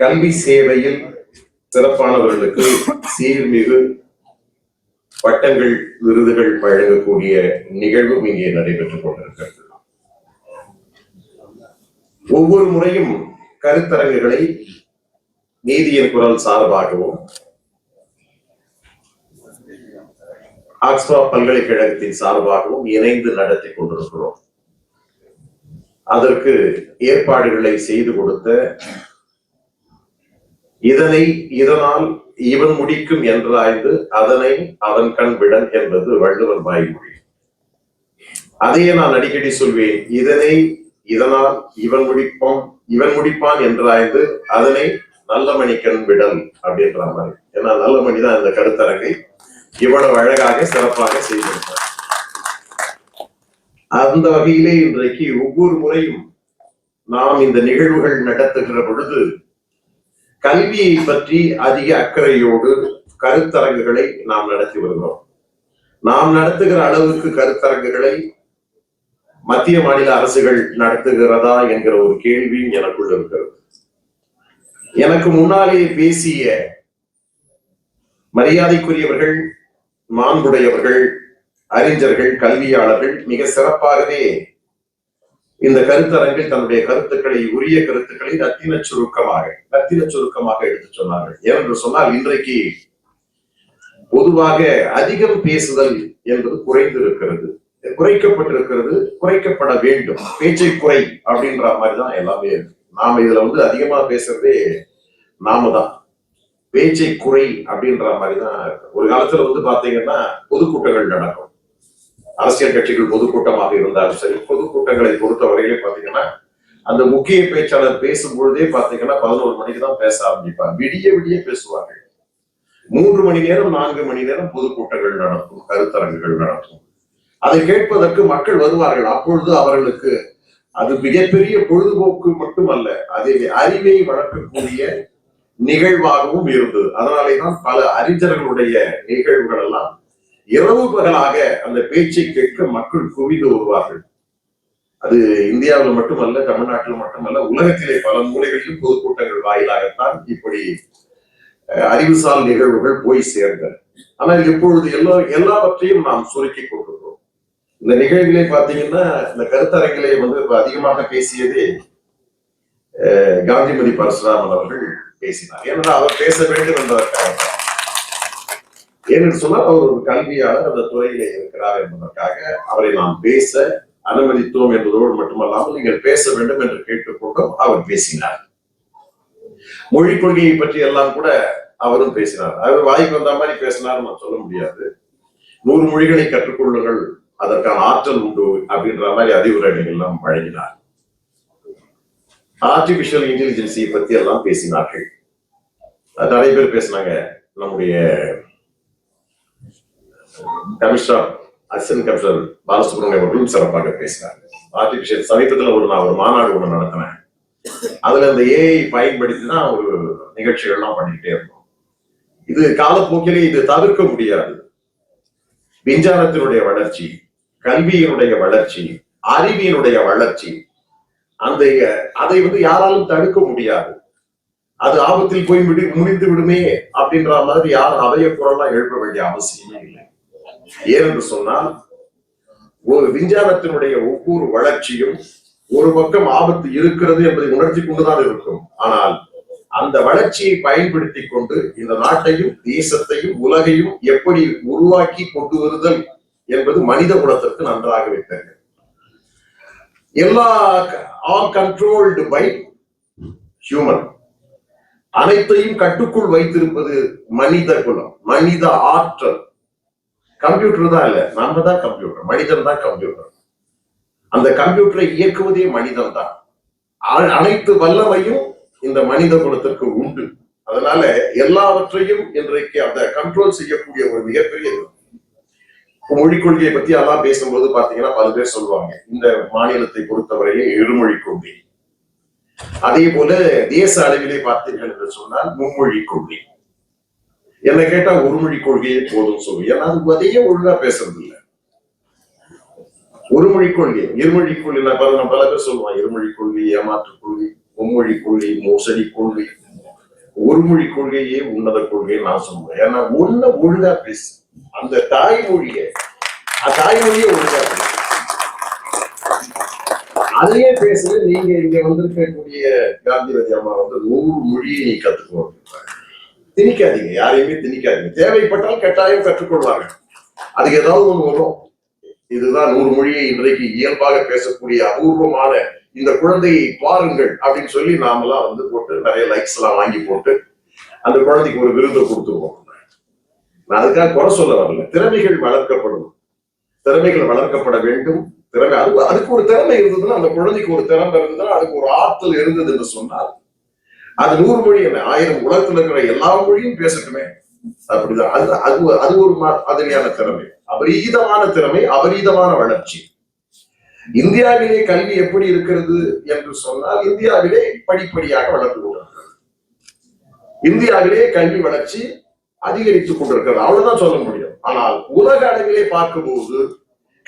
கல்வி சேவையில் சிறப்பானவர்களுக்கு சீர்மிகு பட்டங்கள் விருதுகள் வழங்கக்கூடிய நிகழ்வும் இங்கே நடைபெற்றுக் கொண்டிருக்கிறது. ஒவ்வொரு முறையும் கருத்தரங்குகளை நீதியின் குரல் சார்பாகவும் ஆக்ஸ்போர்ட் பல்கலைக்கழகத்தின் சார்பாகவும் இணைந்து நடத்தி கொண்டிருக்கிறோம். அதற்கு ஏற்பாடுகளை செய்து கொடுத்த இதனை இதனால் இவன் முடிக்கும் என்றாய்ந்து அதனை அவன் கண் விடன் என்பது வள்ளுவர் வாய்மொழி. அதையே நான் அடிக்கடி சொல்வேன் இதனை இதனால் இவன் முடிப்பான் இவன் முடிப்பான் என்றாய்ந்து அதனை நல்ல மணிக்கண் விடல் அப்படின்ற மாதிரி. ஏன்னா நல்ல மணி தான் இந்த கருத்தரங்கை இவ்வளவு அழகாக சிறப்பாக செய்திருப்பார் அந்த வகையிலே இன்றைக்கு ஒவ்வொரு முறையும் நாம் இந்த நிகழ்வுகள் நடத்துகிற பொழுது கல்வியை பற்றி அதிக அக்கறையோடு கருத்தரங்குகளை நாம் நடத்தி வருகிறோம். நாம் நடத்துகிற அளவுக்கு கருத்தரங்குகளை மத்திய மாநில அரசுகள் நடத்துகிறதா என்கிற ஒரு கேள்வியும் எனக்குள் இருக்கிறது. எனக்கு முன்னாலே பேசிய மரியாதைக்குரியவர்கள் மாண்புடையவர்கள் அறிஞர்கள் கல்வியாளர்கள் மிக சிறப்பாகவே இந்த கருத்தரங்கில் தன்னுடைய கருத்துக்களை உரிய கருத்துக்களை ரத்தின சுருக்கமாக ரத்தின சுருக்கமாக எடுத்து சொன்னார்கள். ஏனென்று சொன்னால் இன்றைக்கு பொதுவாக அதிகம் பேசுதல் என்பது குறைந்து இருக்கிறது குறைக்கப்பட்டிருக்கிறது குறைக்கப்பட வேண்டும். பேச்சை குறை அப்படின்ற மாதிரிதான் எல்லாமே இருக்கு. நாம இதுல வந்து அதிகமா பேசுறதே நாம தான். பேச்சை குறை அப்படின்ற மாதிரிதான் இருக்கு. ஒரு காலத்துல வந்து பாத்தீங்கன்னா பொதுக்கூட்டங்கள் நடக்கும். அரசியல் கட்சிகள் பொதுக்கூட்டமாக இருந்தாலும் சரி பொதுக்கூட்டங்களை பொறுத்தவரையிலே பாத்தீங்கன்னா அந்த முக்கிய பேச்சாளர் பேசும் பொழுதே பாத்தீங்கன்னா பதினோரு மணிக்கு தான் பேச ஆரம்பிப்பாங்க. விடிய விடிய பேசுவார்கள். மூன்று மணி நேரம் நான்கு மணி நேரம் பொதுக்கூட்டங்கள் நடக்கும் கருத்தரங்குகள் நடக்கும். அதை கேட்பதற்கு மக்கள் வருவார்கள். அப்பொழுது அவர்களுக்கு அது மிகப்பெரிய பொழுதுபோக்கு மட்டுமல்ல அதை அறிவை வளர்க்கக்கூடிய நிகழ்வாகவும் இருந்தது. அதனாலே தான் பல அறிஞர்களுடைய நிகழ்வுகள் எல்லாம் இரவு பகலாக அந்த பேச்சை கேட்க மக்கள் குவிந்து வருவார்கள். அது இந்தியாவில் மட்டுமல்ல தமிழ்நாட்டில் மட்டுமல்ல உலகத்திலே பல மூலைகளிலும் பொதுக்கூட்டங்கள் வாயிலாகத்தான் இப்படி அஹ், அறிவுசால் நிகழ்வுகள் போய் சேர்ந்தன. ஆனால் இப்பொழுது எல்லா எல்லாவற்றையும் நாம் சுருக்கி கொண்டிருக்கிறோம். இந்த நிகழ்விலே பாத்தீங்கன்னா இந்த கருத்தரங்கிலே வந்து இப்ப அதிகமாக பேசியதே காந்திமதி பரசுராமன் அவர்கள் பேசினார். ஏன்னா அவர் பேச வேண்டும் என்பதற்காக ஏனென்று சொன்னால் அவர் ஒரு கல்வியாளர் அந்த துறையிலே இருக்கிறார் என்பதற்காக அவரை நாம் பேச அனுமதித்தோம் என்பதோடு மட்டுமல்லாமல் நீங்கள் பேச வேண்டும் என்று கேட்டுக்கொண்டும் அவர் பேசினார். மொழிக் கொள்கையை பற்றி எல்லாம் கூட அவரும் பேசினார். அவர் வாய்க்கு வந்த மாதிரி பேசினார் நான் சொல்ல முடியாது. நூறு மொழிகளை கற்றுக்கொள்ளுங்கள் அதற்கான ஆற்றல் உண்டு அப்படின்ற மாதிரி அறிவுரைகள் எல்லாம் வழங்கினார். ஆர்டிபிஷியல் இன்டெலிஜென்சியை பத்தி எல்லாம் பேசினார்கள். நிறைய பேர் பேசினாங்க நம்முடைய கமிஷனர் அசிஸ்டன்ட் கமிஷனர் பாலசுப்ரமணியம் அவர்களும் சிறப்பாக பேசினார். ஆர்டிபிஷியல் சமீபத்துல ஒரு நான் ஒரு மாநாடு ஒண்ணு நடத்தினேன். அதுல அந்த ஏஐ பயன்படுத்தி தான் ஒரு நிகழ்ச்சிகள்லாம் பண்ணிக்கிட்டே இருந்தோம். இது காலப்போக்கிலே இது தவிர்க்க முடியாது. விஞ்ஞானத்தினுடைய வளர்ச்சி கல்வியினுடைய வளர்ச்சி அறிவியினுடைய வளர்ச்சி அந்த அதை வந்து யாராலும் தடுக்க முடியாது. அது ஆபத்தில் போய் விடு முடிந்து விடுமே அப்படின்ற மாதிரி யாரும் அவைய குரல்லாம் எழுப்ப வேண்டிய அவசியமே ஏனென்று சொன்னால் ஒரு விஞ்ஞானத்தினுடைய ஒவ்வொரு வளர்ச்சியும் ஒரு பக்கம் ஆபத்து இருக்கிறது என்பதை உணர்ச்சி கொண்டுதான் இருக்கும். ஆனால் அந்த வளர்ச்சியை பயன்படுத்தி கொண்டு இந்த நாட்டையும் தேசத்தையும் உலகையும் எப்படி உருவாக்கி கொண்டு வருதல் என்பது மனித குலத்திற்கு நன்றாகவே தெரியும் எல்லா ஆல் கண்ட்ரோல்டு பை ஹியூமன் அனைத்தையும் கட்டுக்குள் வைத்திருப்பது மனித குலம் மனித ஆற்றல். கம்ப்யூட்டர் தான் இல்லை. நாம தான் கம்ப்யூட்டர் மனிதன் தான் கம்ப்யூட்டர் அந்த கம்ப்யூட்டரை இயக்குவதே மனிதன் தான். அ- அனைத்து வல்லமையும் இந்த மனித குலத்திற்கு உண்டு. அதனால எல்லாவற்றையும் இன்றைக்கு அந்த கண்ட்ரோல் செய்யக்கூடிய ஒரு மிகப்பெரிய மொழிக் கொள்கையை பத்தி எல்லாம் பேசும்போது பாத்தீங்கன்னா பல பேர் சொல்லுவாங்க. இந்த மாநிலத்தை பொறுத்தவரையிலே இருமொழி கொள்கை. அதே போல தேச அளவிலே பார்த்தீர்கள் என்று சொன்னால் மும்மொழி கொள்கை. என்ன கேட்டா ஒரு மொழி கொள்கையே போதும் சொல்லு ஏன்னா அது அதையே ஒழுங்கா பேசுறது இல்ல. ஒரு மொழி கொள்கை இருமொழி கொள்கை நான் பல நான் பல பேர் சொல்லுவான் இருமொழி கொள்கை ஏமாற்று கொள்கை மும்மொழி கொள்கை மோசடி கொள்கை. ஒரு மொழி கொள்கையே உன்னத கொள்கை நான் சொல்லுவேன். ஏன்னா ஒண்ணு ஒழுங்கா பேசு. அந்த தாய்மொழிய அந்த தாய்மொழியே ஒழுங்கா பேசு. அதையே பேசுறது நீங்க இங்க வந்திருக்கக்கூடிய காந்திவதி அம்மா வந்து நூறு மொழியை நீ கத்துக்கணும். திணிக்காதீங்க. யாரையுமே திணிக்காதீங்க. தேவைப்பட்டால் கட்டாயம் கற்றுக்கொள்வாங்க அதுக்கு ஏதாவது ஒண்ணு வரும். இதுதான் நூறு மொழியை இன்றைக்கு இயல்பாக பேசக்கூடிய அபூர்வமான இந்த குழந்தையை பாருங்கள் அப்படின்னு சொல்லி நாமெல்லாம் வந்து போட்டு நிறைய லைக்ஸ் எல்லாம் வாங்கி போட்டு அந்த குழந்தைக்கு ஒரு விருதை கொடுத்துருவோம். நான் அதுக்காக குறை சொல்ல வரல. திறமைகள் வளர்க்கப்படும் திறமைகள் வளர்க்கப்பட வேண்டும். திறமை அது அதுக்கு ஒரு திறமை இருந்ததுன்னா அந்த குழந்தைக்கு ஒரு திறமை இருந்ததுன்னா அதுக்கு ஒரு ஆற்றல் இருந்தது என்று சொன்னால் அது நூறு மொழி என்ன ஆயிரம் உலகத்துல இருக்கிற எல்லா மொழியும் பேசட்டுமே. அப்படிதான். அது அது ஒரு- அது ஒரு மாதிரியான திறமை. அபரீதமான திறமை அபரீதமான வளர்ச்சி. இந்தியாவிலே கல்வி எப்படி இருக்கிறது என்று சொன்னால் இந்தியாவிலே படிப்படியாக வளர்ந்து கொண்டிருக்கிறது. இந்தியாவிலே கல்வி வளர்ச்சி அதிகரித்துக் கொண்டிருக்கிறது. அவ்வளவுதான் சொல்ல முடியும். ஆனால் உலக அளவிலே பார்க்கும்போது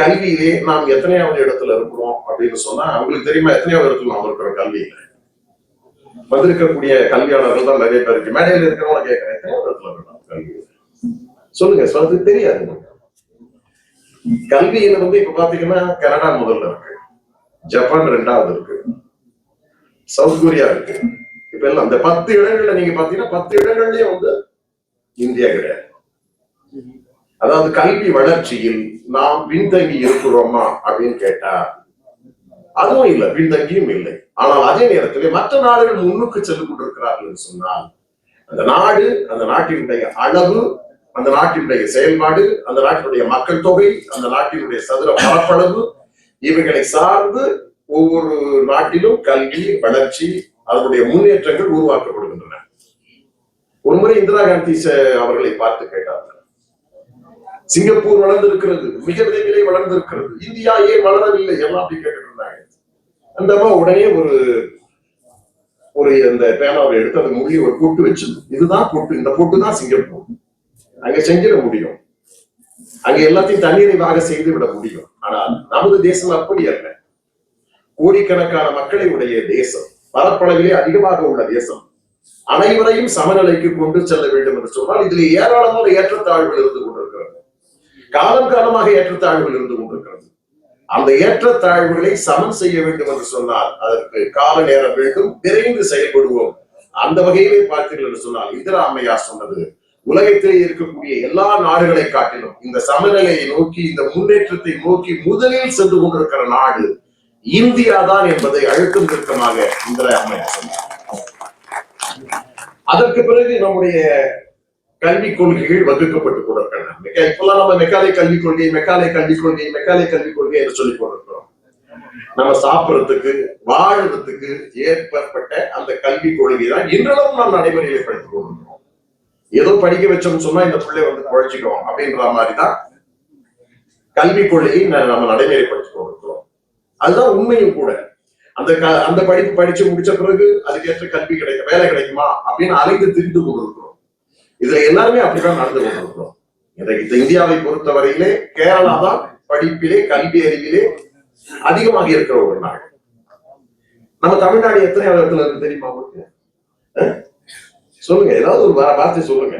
கல்வியிலே நாம் எத்தனையாவது இடத்துல இருக்கிறோம் அப்படின்னு சொன்னா உங்களுக்கு தெரியுமா எத்தனையாவது இடத்துல நாம் இருக்கிறோம் கல்வியில? வந்திருக்கக்கூடிய கல்வியாளர்கள் தான் நிறைய பேர் இருக்கு மேடையில் இருக்கிறவங்க கேட்கிறேன். எத்தனையாவது இடத்துல சொல்லுங்க சொல்றது தெரியாது. உங்களுக்கு. கல்வியில வந்து இப்ப பாத்தீங்கன்னா கனடா முதல்ல இருக்கு. ஜப்பான் ரெண்டாவது இருக்கு. சவுத் கொரியா இருக்கு. இப்ப எல்லாம் இந்த பத்து இடங்கள்ல நீங்க பாத்தீங்கன்னா பத்து இடங்கள்லயே வந்து இந்தியா கிடையாது. அதாவது கல்வி வளர்ச்சியில் நாம் பின்தங்கி இருக்கிறோமா அப்படின்னு கேட்டா அதுவும் இல்லை பின்தங்கியும் இல்லை. ஆனால் அதே நேரத்திலே மற்ற நாடுகள் முன்னுக்கு சென்று கொண்டிருக்கிறார்கள் என்று சொன்னால் அந்த நாடு அந்த நாட்டினுடைய அளவு அந்த நாட்டினுடைய செயல்பாடு அந்த நாட்டினுடைய மக்கள் தொகை அந்த நாட்டினுடைய சதுர பரப்பளவு இவைகளை சார்ந்து ஒவ்வொரு நாட்டிலும் கல்வி வளர்ச்சி அதனுடைய முன்னேற்றங்கள் உருவாக்கப்படுகின்றன. ஒருமுறை இந்திரா காந்தி அவர்களை பார்த்து கேட்டார்கள் சிங்கப்பூர் வளர்ந்திருக்கிறது மிக விரைவிலே வளர்ந்திருக்கிறது இந்தியா ஏன் வளரவில்லை எல்லாம் அப்படி கேட்டு அந்த அம்மா உடனே ஒரு ஒரு அந்த பேனாவை எடுத்து அந்த மூடி ஒரு பொட்டு வச்சு இதுதான் பொட்டு இந்த பொட்டு தான் சிங்கப்பூர். அங்க செஞ்சிட முடியும். அங்க எல்லாத்தையும் தன்னிறைவாக செய்து விட முடியும். ஆனால் நமது தேசம் அப்படி அல்ல. கோடிக்கணக்கான மக்களை உடைய தேசம் பரப்பளவிலே அதிகமாக உள்ள தேசம். அனைவரையும் சமநிலைக்கு கொண்டு செல்ல வேண்டும் என்று சொன்னால் இதில் ஏராளமான ஏற்றத்தாழ்வுகள் இருந்து கொண்டிருக்கிறது. காலம் காலமாக ஏற்றத்தாழ்வுகள் இருந்து கொண்டிருக்கிறது. அந்த ஏற்றத்தாழ்வுகளை சமன் செய்ய வேண்டும் என்று சொன்னால் அதற்கு கால நேரம் வேண்டும் விரைந்து செயல்படுவோம். அந்த வகையிலே பார்த்தீர்கள் என்று சொன்னால் இதர அம்மையார் சொன்னது உலகத்திலே இருக்கக்கூடிய எல்லா நாடுகளை காட்டிலும் இந்த சமநிலையை நோக்கி இந்த முன்னேற்றத்தை நோக்கி முதலில் சென்று கொண்டிருக்கிற நாடு இந்தியா தான் என்பதை அழுத்தம் திருத்தமாக இந்திரா அம்மையார் சொன்னார். அதற்கு பிறகு நம்முடைய கல்விக் கொள்கைகள் வகுக்கப்பட்டுக் கொண்டிருக்கின்றன. இப்பெல்லாம் நம்ம மெக்காலே கல்விக் கொள்கை மெக்காலே கல்விக் கொள்கை மெக்காலே கல்விக் கொள்கை என்று சொல்லிக் கொண்டிருக்கிறோம். நம்ம சாப்பிடுறதுக்கு வாழுறதுக்கு ஏற்பட்ட அந்த கல்விக் கொள்கை தான் இன்றளவும் நாம் நடைமுறையில படித்துக் கொண்டிருக்கிறோம். ஏதோ படிக்க வச்சோம்னு சொன்னா இந்த பிள்ளை வந்து குழைச்சிக்கும் அப்படின்ற மாதிரி தான் கல்விக் கொள்கையை நம்ம நடைமுறைப்படுத்திக் கொண்டிருக்கிறோம். அதுதான் உண்மையும் கூட. அந்த க- அந்த படிப்பு படிச்சு முடிச்ச பிறகு அதுக்கேற்ற கல்வி கிடைக்கும் வேலை கிடைக்குமா அப்படின்னு அலைந்து திரிந்து கொண்டிருக்கிறோம். இதுல எல்லாருமே அப்படிதான் நடந்து கொண்டிருக்கிறோம். இந்த இந்தியாவை பொறுத்தவரையிலே கேரளா தான் படிப்பிலே கல்வி அறிவிலே அதிகமாக இருக்கிற ஒரு நாடு. நம்ம தமிழ்நாடு எத்தனை இடத்துல இருக்கு தெரியுமா உங்களுக்கு? அஹ்? சொல்லுங்க ஏதாவது ஒரு வார்த்தை சொல்லுங்க.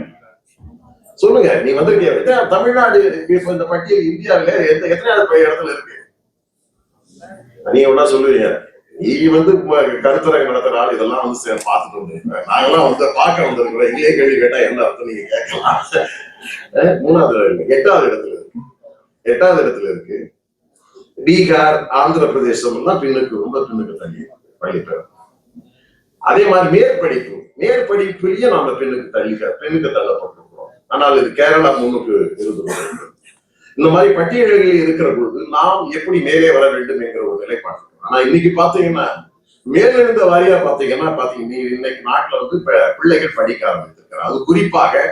சொல்லுங்க நீ வந்திருக்கீங்க தமிழ்நாடு இப்ப இந்த பட்டியல் இந்தியாவில எத்தனை எத்தனையாவது இடத்துல இருக்கு? நீங்க ஒன்னா சொல்லுவீங்க. நீ வந்து கருத்தரை கருத்தரங்கு நடத்துற ஆள் இதெல்லாம் வந்து சே- பார்த்துட்டு வந்து நாங்கெல்லாம் வந்து பார்க்க வந்திருக்கிறோம் இங்கேயே கேள்வி கேட்டா என்ன அர்த்தம் நீங்க கேட்கலாம். அஹ் மூணாவது எட்டாவது இடத்துல இருக்கு. எட்டாவது இடத்துல இருக்கு. பீகார் ஆந்திர பிரதேசம் எல்லாம் பின்னுக்கு ரொம்ப பின்னுக்கு தள்ளி பள்ளி அதே மாதிரி மேற்படிப்பு. மேற்படிப்புலயே நாம பெண்ணுக்கு தள்ளி பெண்ணுக்கு தள்ளப்பட்டிருக்கிறோம். ஆனால் இது கேரளா முன்னுக்கு இருந்து இந்த மாதிரி பட்டியல்களில் இருக்கிற பொழுது நாம் எப்படி மேலே வர வேண்டும் என்கிற ஒரு நிலைப்பாடு ஆனா இன்னைக்கு பாத்தீங்கன்னா மேலிருந்த வாரியா பாத்தீங்கன்னா பாத்தீங்கன்னா இன்னைக்கு நாட்டுல வந்து பிள்ளைகள் படிக்க ஆரம்பித்திருக்கிறார் அது குறிப்பாக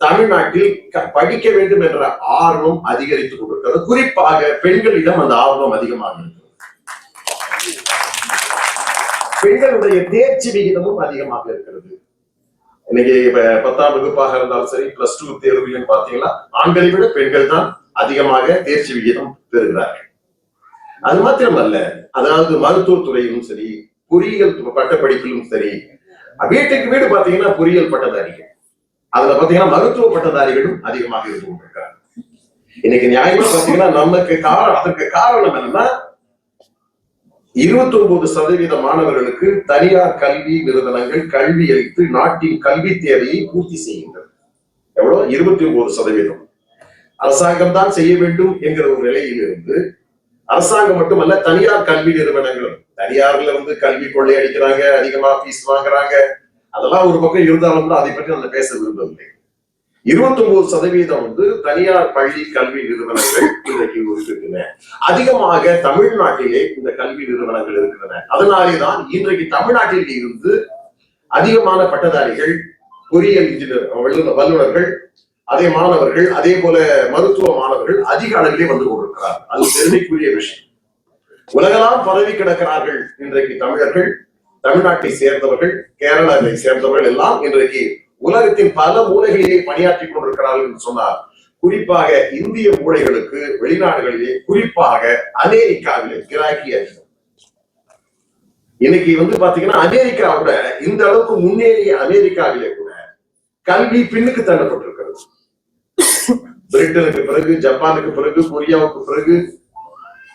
தமிழ்நாட்டில் படிக்க வேண்டும் என்ற ஆர்வம் அதிகரித்துக் கொண்டிருக்கிறது. குறிப்பாக பெண்களிடம் அந்த ஆர்வம் அதிகமாக இருக்கிறது. பெண்களுடைய தேர்ச்சி விகிதமும் அதிகமாக இருக்கிறது. இன்னைக்கு இப்ப பத்தாம் வகுப்பாக இருந்தாலும் சரி பிளஸ் டூ தேர்வுகளும் பாத்தீங்கன்னா ஆண்களை விட பெண்கள் தான் அதிகமாக தேர்ச்சி விகிதம் பெறுகிறார்கள். அது மாத்திரமல்ல அதாவது மருத்துவத்துறையிலும் சரி பொறியியல் பட்டப்படிப்பிலும் சரி வீட்டுக்கு வீடு பாத்தீங்கன்னா பொறியியல் பட்டதாரிகள். அதுல பாத்தீங்கன்னா மருத்துவ பட்டதாரிகளும் அதிகமாக இருந்து கொண்டிருக்கிறாங்க. இன்னைக்கு நியாயமா பாத்தீங்கன்னா நமக்கு காரணம் அதற்கு காரணம் என்னன்னா இருபத்தி ஒன்பது சதவீத மாணவர்களுக்கு தனியார் கல்வி நிறுவனங்கள் கல்வி அளித்து நாட்டின் கல்வி தேவையை பூர்த்தி செய்கின்றன. எவ்வளவு? இருபத்தி ஒன்பது சதவீதம். அரசாங்கம் தான் செய்ய வேண்டும் என்கிற ஒரு நிலையில் இருந்து அரசாங்கம் மட்டுமல்ல தனியார் கல்வி நிறுவனங்களும். தனியார்ல இருந்து கல்வி கொள்ளை அடிக்கிறாங்க அதிகமா பீஸ் வாங்குறாங்க. அதெல்லாம் ஒரு பக்கம் இருந்தாலும் கூட அதை பற்றி நம்ம பேச விரும்பவில்லை. இருபத்தி ஒன்பது சதவீதம் வந்து தனியார் பள்ளி கல்வி நிறுவனங்கள் இன்றைக்கு இருக்கின்றன. அதிகமாக தமிழ்நாட்டிலே இந்த கல்வி நிறுவனங்கள் இருக்கின்றன. அதனாலேதான் இன்றைக்கு தமிழ்நாட்டில் இருந்து அதிகமான பட்டதாரிகள் பொறியியல் இன்ஜினியர் வல்லுநர்கள் அதே மாணவர்கள் அதே போல மருத்துவ மாணவர்கள் அதிக அளவிலே வந்து கொண்டிருக்கிறார். அது பெருமைக்குரிய விஷயம். உலகெல்லாம் பரவி கிடக்கிறார்கள் இன்றைக்கு தமிழர்கள் தமிழ்நாட்டை சேர்ந்தவர்கள் கேரளாவை சேர்ந்தவர்கள் எல்லாம் இன்றைக்கு உலகத்தின் பல மூலைகளிலே பணியாற்றி கொண்டிருக்கிறார்கள் என்று சொன்னார் குறிப்பாக இந்திய மூலைகளுக்கு வெளிநாடுகளிலே குறிப்பாக அமெரிக்காவிலே கிராக்கி அதிகம். இன்னைக்கு வந்து பாத்தீங்கன்னா அமெரிக்கா கூட இந்த அளவுக்கு முன்னேறிய அமெரிக்காவிலே கூட கல்வி பின்னுக்கு தள்ளப்பட்டு பிரிட்டனுக்கு பிறகு ஜப்பானுக்கு பிறகு கொரியாவுக்கு பிறகு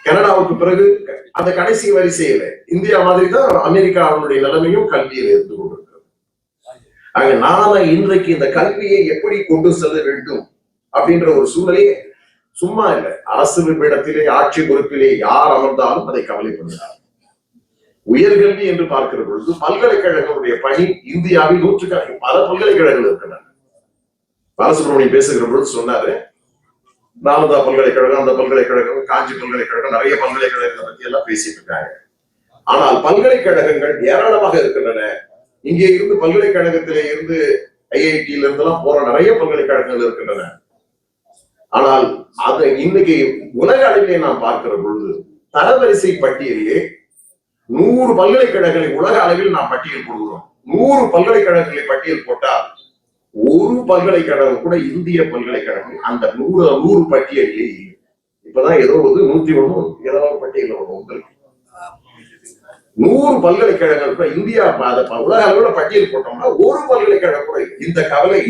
கனடாவுக்கு பிறகு அந்த கடைசி வரிசையில இந்தியா மாதிரி தான் அமெரிக்காவுடைய நிலைமையும் கல்வியில் இருந்து கொண்டிருக்கிறது. ஆக நாம இன்றைக்கு இந்த கல்வியை எப்படி கொண்டு செல்ல வேண்டும் அப்படின்ற ஒரு சூழ்நிலையே சும்மா இல்லை. அரசு பீடத்திலே ஆட்சி பொறுப்பிலே யார் அமர்ந்தாலும் அதை கவலைப்படுகிறார் உயர்கல்வி என்று பார்க்கிற பொழுது பல்கலைக்கழகங்களுடைய பணி இந்தியாவில் நூற்றுக்கணக்கில் பல பல்கலைக்கழகங்கள் இருக்கின்றன. பாலசுப்ரமணியம் பேசுகிற பொழுது சொன்னாரு நாமதா பல்கலைக்கழகம் அந்த பல்கலைக்கழகம் காஞ்சி பல்கலைக்கழகம் நிறைய பல்கலைக்கழகங்களை பத்தி எல்லாம் பேசிட்டு இருக்காங்க. ஆனால் பல்கலைக்கழகங்கள் ஏராளமாக இருக்கின்றன. இங்கே இருந்து பல்கலைக்கழகத்திலே இருந்து ஐஐடியில இருந்தெல்லாம் போற நிறைய பல்கலைக்கழகங்கள் இருக்கின்றன. ஆனால் அது இன்னைக்கு உலக அளவிலே நாம் பார்க்கிற பொழுது தரவரிசை பட்டியலிலே நூறு பல்கலைக்கழகங்களை உலக அளவில் நாம் பட்டியல் போடுகிறோம். நூறு பல்கலைக்கழகங்களை பட்டியல் போட்டால் ஒரு பல்கலைக்கழகம் கூட இந்திய பல்கலைக்கழகம் அந்த நூறு நூறு பட்டியலில் இல்லை. இப்பதான் ஏதோ ஒரு நூத்தி ஒண்ணு ஏதோ ஒரு பட்டியல் வரும் உங்களுக்கு. நூறு பல்கலைக்கழகங்கள் கூட இந்தியா உலக அளவுல பட்டியல் போட்டோம்னா ஒரு பல்கலைக்கழகம் கூட இந்த கவலை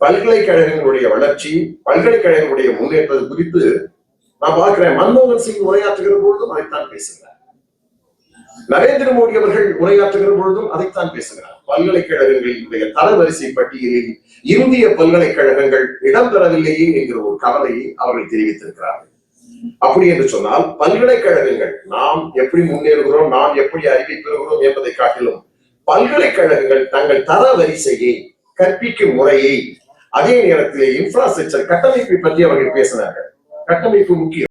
பல்கலைக்கழகங்களுடைய வளர்ச்சி பல்கலைக்கழகங்களுடைய முன்னேற்றது குறித்து நான் பார்க்கிறேன். மன்மோகன் சிங் உரையாற்றுகிற பொழுதும் அதைத்தான் பேசுகிறேன் நரேந்திர மோடி அவர்கள் உரையாற்றுகிற பொழுதும் அதைத்தான் பேசுகிறார். பல்கலைக்கழகங்களினுடைய தரவரிசை பட்டியலில் இந்திய பல்கலைக்கழகங்கள் இடம்பெறவில்லையே என்கிற ஒரு கவலையை அவர்கள் தெரிவித்திருக்கிறார்கள். அப்படி என்று சொன்னால் பல்கலைக்கழகங்கள் நாம் எப்படி முன்னேறுகிறோம் நாம் எப்படி அறிவை பெறுகிறோம் என்பதை காட்டிலும் பல்கலைக்கழகங்கள் தங்கள் தர வரிசையை கற்பிக்கும் முறையை அதே நேரத்திலே இன்ஃப்ராஸ்ட்ரக்சர் கட்டமைப்பை பற்றி அவர்கள் பேசினார்கள். கட்டமைப்பு முக்கியம்.